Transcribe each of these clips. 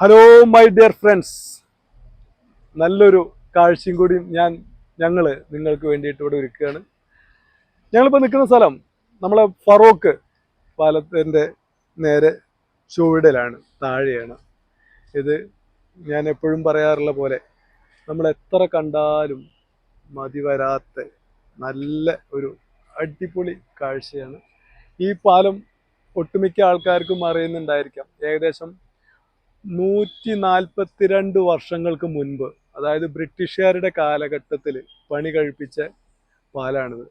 Hello my dear friends നല്ലൊരു കാഴ്ചയും കൂടി ഞാൻ ഞങ്ങൾ നിങ്ങൾക്ക് വേണ്ടിയിട്ട് ഇവിടെ ഒരുക്കുകയാണ്. ഞങ്ങളിപ്പോൾ നിൽക്കുന്ന സ്ഥലം നമ്മളെ ഫറോക്ക് പാലത്തിന്റെ നേരെ ചുവടിലാണ് താഴെയാണ്. ഇത് ഞാൻ എപ്പോഴും പറയാറുള്ള പോലെ നമ്മൾ എത്ര കണ്ടാലും മതി വരാത്ത നല്ല ഒരു അടിപൊളി കാഴ്ചയാണ്. ഈ പാലം ഒട്ടുമിക്ക ആൾക്കാർക്കും അറിയുന്നുണ്ടായിരിക്കാം. ഏകദേശം നൂറ്റി നാൽപ്പത്തിരണ്ട് വർഷങ്ങൾക്ക് മുൻപ് അതായത് ബ്രിട്ടീഷുകാരുടെ കാലഘട്ടത്തിൽ പണി കഴിപ്പിച്ച പാലാണിത്.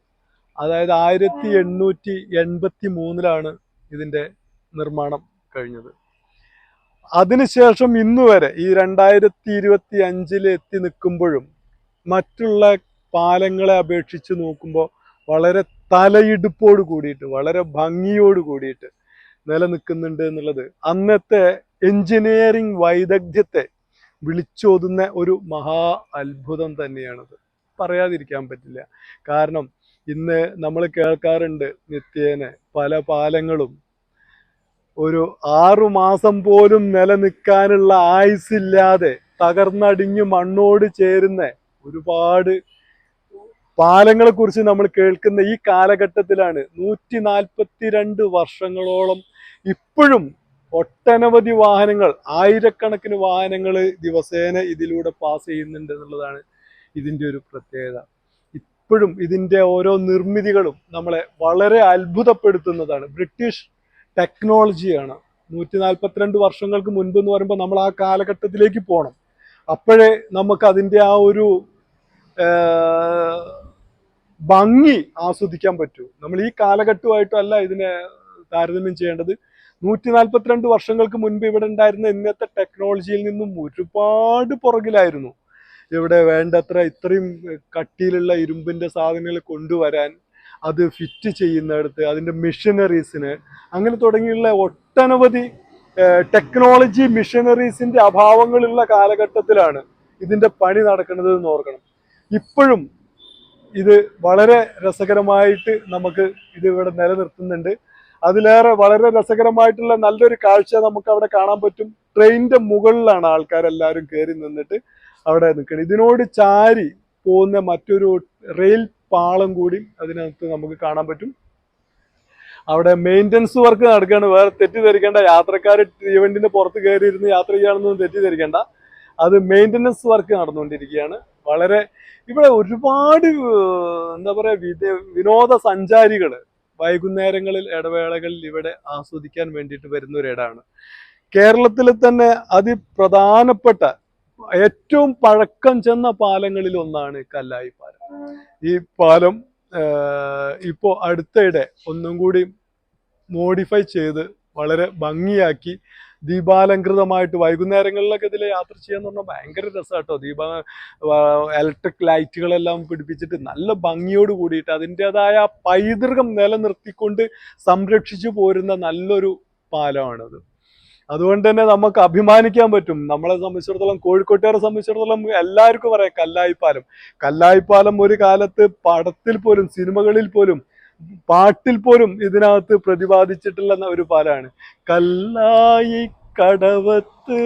അതായത് ആയിരത്തി എണ്ണൂറ്റി എൺപത്തി മൂന്നിലാണ് ഇതിന്റെ നിർമ്മാണം കഴിഞ്ഞത്. അതിനുശേഷം ഇന്ന് വരെ ഈ രണ്ടായിരത്തി ഇരുപത്തി അഞ്ചിൽ എത്തി നിൽക്കുമ്പോഴും മറ്റുള്ള പാലങ്ങളെ അപേക്ഷിച്ച് നോക്കുമ്പോൾ വളരെ തലയിടുപ്പോട് കൂടിയിട്ട് വളരെ ഭംഗിയോട് കൂടിയിട്ട് നിലനിൽക്കുന്നുണ്ട് എന്നുള്ളത് അന്നത്തെ എഞ്ചിനീയറിംഗ് വൈദഗ്ധ്യത്തെ വിളിച്ചോതുന്ന ഒരു മഹാ അത്ഭുതം തന്നെയാണത്. പറയാതിരിക്കാൻ പറ്റില്ല. കാരണം ഇന്ന് നമ്മൾ കേൾക്കാറുണ്ട് നിത്യേന പല പാലങ്ങളും. ഒരു ആറു മാസം പോലും നിലനിൽക്കാനുള്ള ആയുസില്ലാതെ തകർന്നടിഞ്ഞ് മണ്ണോട് ചേരുന്ന ഒരുപാട് പാലങ്ങളെ കുറിച്ച് നമ്മൾ കേൾക്കുന്ന ഈ കാലഘട്ടത്തിലാണ് നൂറ്റി നാൽപ്പത്തി രണ്ട് വർഷങ്ങളോളം ഇപ്പോഴും ഒട്ടനവധി വാഹനങ്ങൾ ആയിരക്കണക്കിന് വാഹനങ്ങൾ ദിവസേന ഇതിലൂടെ പാസ് ചെയ്യുന്നുണ്ട് എന്നുള്ളതാണ് ഇതിന്റെ ഒരു പ്രത്യേകത. ഇപ്പോഴും ഇതിന്റെ ഓരോ നിർമ്മിതികളും നമ്മളെ വളരെ അത്ഭുതപ്പെടുത്തുന്നതാണ്. ബ്രിട്ടീഷ് ടെക്നോളജിയാണ് നൂറ്റി നാൽപ്പത്തിരണ്ട് വർഷങ്ങൾക്ക് മുൻപ് എന്ന് പറയുമ്പോൾ നമ്മൾ ആ കാലഘട്ടത്തിലേക്ക് പോകണം അപ്പോഴേ നമുക്ക് അതിന്റെ ആ ഒരു ഭംഗി ആസ്വദിക്കാൻ പറ്റൂ. നമ്മൾ ഈ കാലഘട്ടമായിട്ടല്ല ഇതിനെ താരതമ്യം ചെയ്യേണ്ടത്. നൂറ്റി നാൽപ്പത്തിരണ്ട് വർഷങ്ങൾക്ക് മുൻപ് ഇവിടെ ഉണ്ടായിരുന്ന ഇന്നത്തെ ടെക്നോളജിയിൽ നിന്നും ഒരുപാട് പുറകിലായിരുന്നു. ഇവിടെ വേണ്ടത്ര ഇത്രയും കട്ടിയിലുള്ള ഇരുമ്പിന്റെ സാധനങ്ങൾ കൊണ്ടുവരാൻ അത് ഫിറ്റ് ചെയ്യുന്നിടത്ത് അതിന്റെ മെഷീനറീസിന് അങ്ങനെ തുടങ്ങിയുള്ള ഒട്ടനവധി ടെക്നോളജി മിഷനറീസിന്റെ അഭാവങ്ങളുള്ള കാലഘട്ടത്തിലാണ് ഇതിന്റെ പണി നടക്കുന്നത് എന്ന് ഓർക്കണം. ഇപ്പോഴും ഇത് വളരെ രസകരമായിട്ട് നമുക്ക് ഇത് ഇവിടെ നിലനിർത്തുന്നുണ്ട്. അതിലേറെ വളരെ രസകരമായിട്ടുള്ള നല്ലൊരു കാഴ്ച നമുക്ക് അവിടെ കാണാൻ പറ്റും. ട്രെയിനിന്റെ മുകളിലാണ് ആൾക്കാരെല്ലാവരും കയറി നിന്നിട്ട് അവിടെ നിൽക്കുന്നത് ഇതിനോട് ചാരി പോകുന്ന മറ്റൊരു റെയിൽ പാളം കൂടി അതിനകത്ത് നമുക്ക് കാണാൻ പറ്റും. അവിടെ മെയിന്റനൻസ് വർക്ക് നടക്കുകയാണ് വേറെ തെറ്റിദ്ധരിക്കേണ്ട. യാത്രക്കാർ തീവണ്ടിന്റെ പുറത്ത് കയറി ഇരുന്ന് യാത്ര ചെയ്യുകയാണെന്നൊന്നും തെറ്റിദ്ധരിക്കേണ്ട. അത് മെയിന്റനൻസ് വർക്ക് നടന്നുകൊണ്ടിരിക്കുകയാണ്. വളരെ ഇവിടെ ഒരുപാട് എന്താ പറയുക വിനോദസഞ്ചാരികൾ വിനോദ സഞ്ചാരികൾ വൈകുന്നേരങ്ങളിൽ ഇടവേളകളിൽ ഇവിടെ ആസ്വദിക്കാൻ വേണ്ടിയിട്ട് വരുന്ന ഒരു ഇടമാണ് കേരളത്തിൽ തന്നെ അതിപ്രധാനപ്പെട്ട ഏറ്റവും പഴക്കം ചെന്ന പാലങ്ങളിൽ ഒന്നാണ് കല്ലായി പാലം. ഈ പാലം ഇപ്പോൾ അടുത്തയിടെ ഒന്നും കൂടി മോഡിഫൈ ചെയ്ത് വളരെ ഭംഗിയാക്കി ദീപാലങ്കൃതമായിട്ട് വൈകുന്നേരങ്ങളിലൊക്കെ ഇതിൽ യാത്ര ചെയ്യാന്ന് പറഞ്ഞാൽ ഭയങ്കര രസമാട്ടോ ദീപ ഇലക്ട്രിക് ലൈറ്റുകളെല്ലാം പിടിപ്പിച്ചിട്ട് നല്ല ഭംഗിയോട് കൂടിയിട്ട് അതിന്റെതായ പൈതൃകം നിലനിർത്തിക്കൊണ്ട് സംരക്ഷിച്ചു പോരുന്ന നല്ലൊരു പാലമാണത്. അതുകൊണ്ട് തന്നെ നമുക്ക് അഭിമാനിക്കാൻ പറ്റും. നമ്മളെ സംബന്ധിച്ചിടത്തോളം കോഴിക്കോട്ടുകാരെ സംബന്ധിച്ചിടത്തോളം എല്ലാവർക്കും പറയാം കല്ലായിപ്പാലം. കല്ലായിപ്പാലം ഒരു കാലത്ത് പടത്തിൽ പോലും സിനിമകളിൽ പോലും പാട്ടിൽ പോലും ഇതിനകത്ത് പ്രതിപാദിച്ചിട്ടില്ലെന്ന ഒരു പാലാണ്. കല്ലായി കടവത്ത്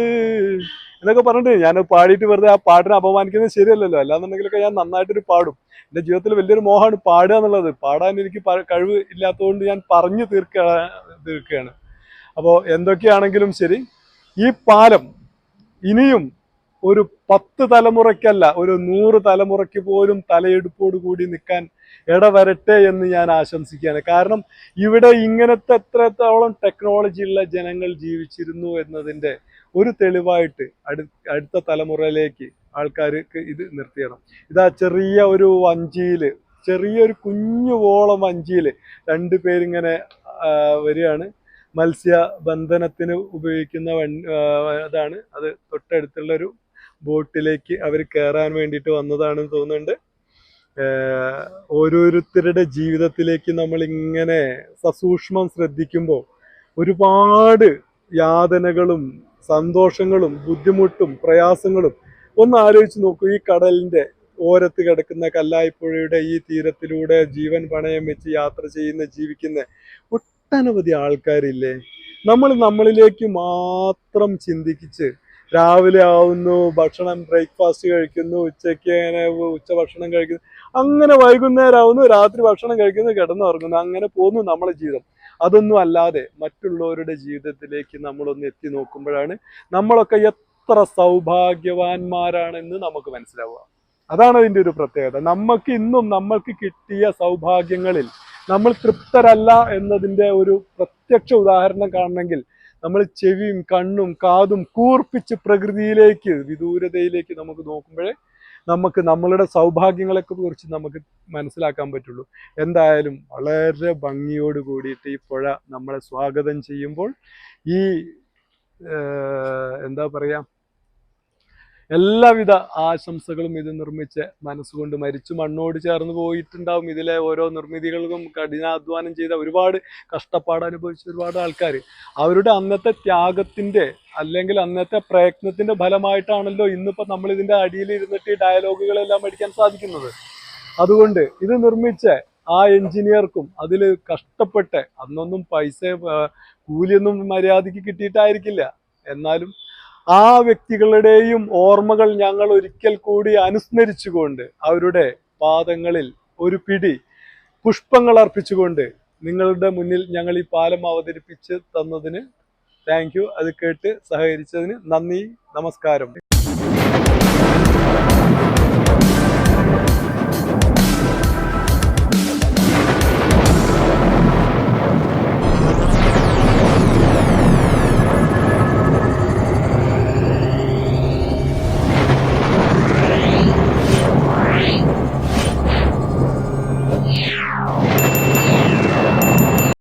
എന്നൊക്കെ പറഞ്ഞിട്ട് ഞാൻ പാടിയിട്ട് വെറുതെ ആ പാട്ടിനെ അപമാനിക്കുന്നത് ശരിയല്ലല്ലോ. അല്ലാന്നുണ്ടെങ്കിലൊക്കെ ഞാൻ നന്നായിട്ടൊരു പാടും. എന്റെ ജീവിതത്തിൽ വലിയൊരു മോഹമാണ് പാടുക എന്നുള്ളത്. പാടാൻ എനിക്ക് കഴിവ് ഇല്ലാത്തതുകൊണ്ട് ഞാൻ പറഞ്ഞു തീർക്ക തീർക്കുകയാണ്. അപ്പോൾ എന്തൊക്കെയാണെങ്കിലും ശരി ഈ പാലം ഇനിയും ഒരു പത്ത് തലമുറയ്ക്കല്ല ഒരു നൂറ് തലമുറയ്ക്ക് പോലും തലയെടുപ്പോട് കൂടി നിൽക്കാൻ ഇടവരട്ടെ എന്ന് ഞാൻ ആശംസിക്കുകയാണ്. കാരണം ഇവിടെ ഇങ്ങനത്തെ എത്രത്തോളം ടെക്നോളജിയുള്ള ജനങ്ങൾ ജീവിച്ചിരുന്നു എന്നതിന്റെ ഒരു തെളിവായിട്ട് അടു അടുത്ത തലമുറയിലേക്ക് ആൾക്കാർക്ക് ഇത് നിർത്തിയണം. ഇതാ ചെറിയ ഒരു വഞ്ചിയിൽ ചെറിയൊരു കുഞ്ഞു വോളം വഞ്ചിയിൽ രണ്ട് പേരിങ്ങനെ വരികയാണ്. മത്സ്യബന്ധനത്തിന് ഉപയോഗിക്കുന്ന അതാണ്. അത് തൊട്ടടുത്തുള്ള ഒരു ബോട്ടിലേക്ക് അവർ കയറാൻ വേണ്ടിയിട്ട് വന്നതാണെന്ന് തോന്നുന്നുണ്ട്. ഓരോരുത്തരുടെ ജീവിതത്തിലേക്ക് നമ്മൾ ഇങ്ങനെ സസൂക്ഷ്മം ശ്രദ്ധിക്കുമ്പോൾ ഒരുപാട് യാതനകളും സന്തോഷങ്ങളും ബുദ്ധിമുട്ടും പ്രയാസങ്ങളും ഒന്ന് ആലോചിച്ച് നോക്കൂ ഈ കടലിന്റെ ഓരത്ത് കിടക്കുന്ന കല്ലായിപ്പുഴയുടെ ഈ തീരത്തിലൂടെ ജീവൻ പണയം വെച്ച് യാത്ര ചെയ്യുന്ന ജീവിക്കുന്ന ഒട്ടനവധി ആൾക്കാരില്ലേ? നമ്മൾ നമ്മളിലേക്ക് മാത്രം ചിന്തിച്ച് രാവിലെ ആവുന്നു ഭക്ഷണം ബ്രേക്ക്ഫാസ്റ്റ് കഴിക്കുന്നു ഉച്ചയ്ക്ക് അങ്ങനെ ഉച്ച ഭക്ഷണം കഴിക്കുന്നു. അങ്ങനെ വൈകുന്നേരം ആവുന്നു രാത്രി ഭക്ഷണം കഴിക്കുന്നു കിടന്നുറങ്ങുന്നു. അങ്ങനെ പോകുന്നു നമ്മളെ ജീവിതം. അതൊന്നും അല്ലാതെ മറ്റുള്ളവരുടെ ജീവിതത്തിലേക്ക് നമ്മളൊന്ന് എത്തി നോക്കുമ്പോഴാണ് നമ്മളൊക്കെ എത്ര സൗഭാഗ്യവാന്മാരാണെന്ന് നമുക്ക് മനസ്സിലാവുക. അതാണ് അതിന്റെ ഒരു പ്രത്യേകത. നമുക്ക് ഇന്നും നമ്മൾക്ക് കിട്ടിയ സൗഭാഗ്യങ്ങളിൽ നമ്മൾ തൃപ്തരല്ല എന്നതിന്റെ ഒരു പ്രത്യക്ഷ ഉദാഹരണം കാണണമെങ്കിൽ നമ്മൾ ചെവിയും കണ്ണും കാതും കൂർപ്പിച്ച് പ്രകൃതിയിലേക്ക് വിദൂരതയിലേക്ക് നമുക്ക് നോക്കുമ്പോഴേ നമുക്ക് നമ്മളുടെ സൗഭാഗ്യങ്ങളൊക്കെ കുറിച്ച് നമുക്ക് മനസ്സിലാക്കാൻ പറ്റുള്ളൂ. എന്തായാലും വളരെ ഭംഗിയോട് കൂടിയിട്ട് ഈ പുഴ നമ്മളെ സ്വാഗതം ചെയ്യുമ്പോൾ ഈ എന്താ പറയാ എല്ലാവിധ ആശംസകളും ഇത് നിർമ്മിച്ച് മനസ്സുകൊണ്ട് മരിച്ചു. മണ്ണോട് ചേർന്ന് പോയിട്ടുണ്ടാവും ഇതിലെ ഓരോ നിർമ്മിതികൾക്കും കഠിനാധ്വാനം ചെയ്ത ഒരുപാട് കഷ്ടപ്പാട് അനുഭവിച്ച ഒരുപാട് ആൾക്കാർ. അവരുടെ അന്നത്തെ ത്യാഗത്തിന്റെ അല്ലെങ്കിൽ അന്നത്തെ പ്രയത്നത്തിന്റെ ഫലമായിട്ടാണല്ലോ ഇന്നിപ്പോൾ നമ്മൾ ഇതിന്റെ അടിയിൽ ഇരുന്നിട്ട് ഈ ഡയലോഗുകളെല്ലാം പഠിക്കാൻ സാധിക്കുന്നത്. അതുകൊണ്ട് ഇത് നിർമ്മിച്ച ആ എഞ്ചിനീയർക്കും അതിൽ കഷ്ടപ്പെട്ട് അന്നൊന്നും പൈസ കൂലിയൊന്നും മര്യാദയ്ക്ക് കിട്ടിയിട്ടായിരിക്കില്ല. എന്നാലും ആ വ്യക്തികളുടെയും ഓർമ്മകൾ ഞങ്ങൾ ഒരിക്കൽ കൂടി അനുസ്മരിച്ചുകൊണ്ട് അവരുടെ പാദങ്ങളിൽ ഒരു പിടി പുഷ്പങ്ങൾ അർപ്പിച്ചുകൊണ്ട് നിങ്ങളുടെ മുന്നിൽ ഞങ്ങൾ ഈ പാലം അവതരിപ്പിച്ച് തന്നതിന് താങ്ക് യു അത് കേട്ട് സഹകരിച്ചതിന് നന്ദി നമസ്കാരം.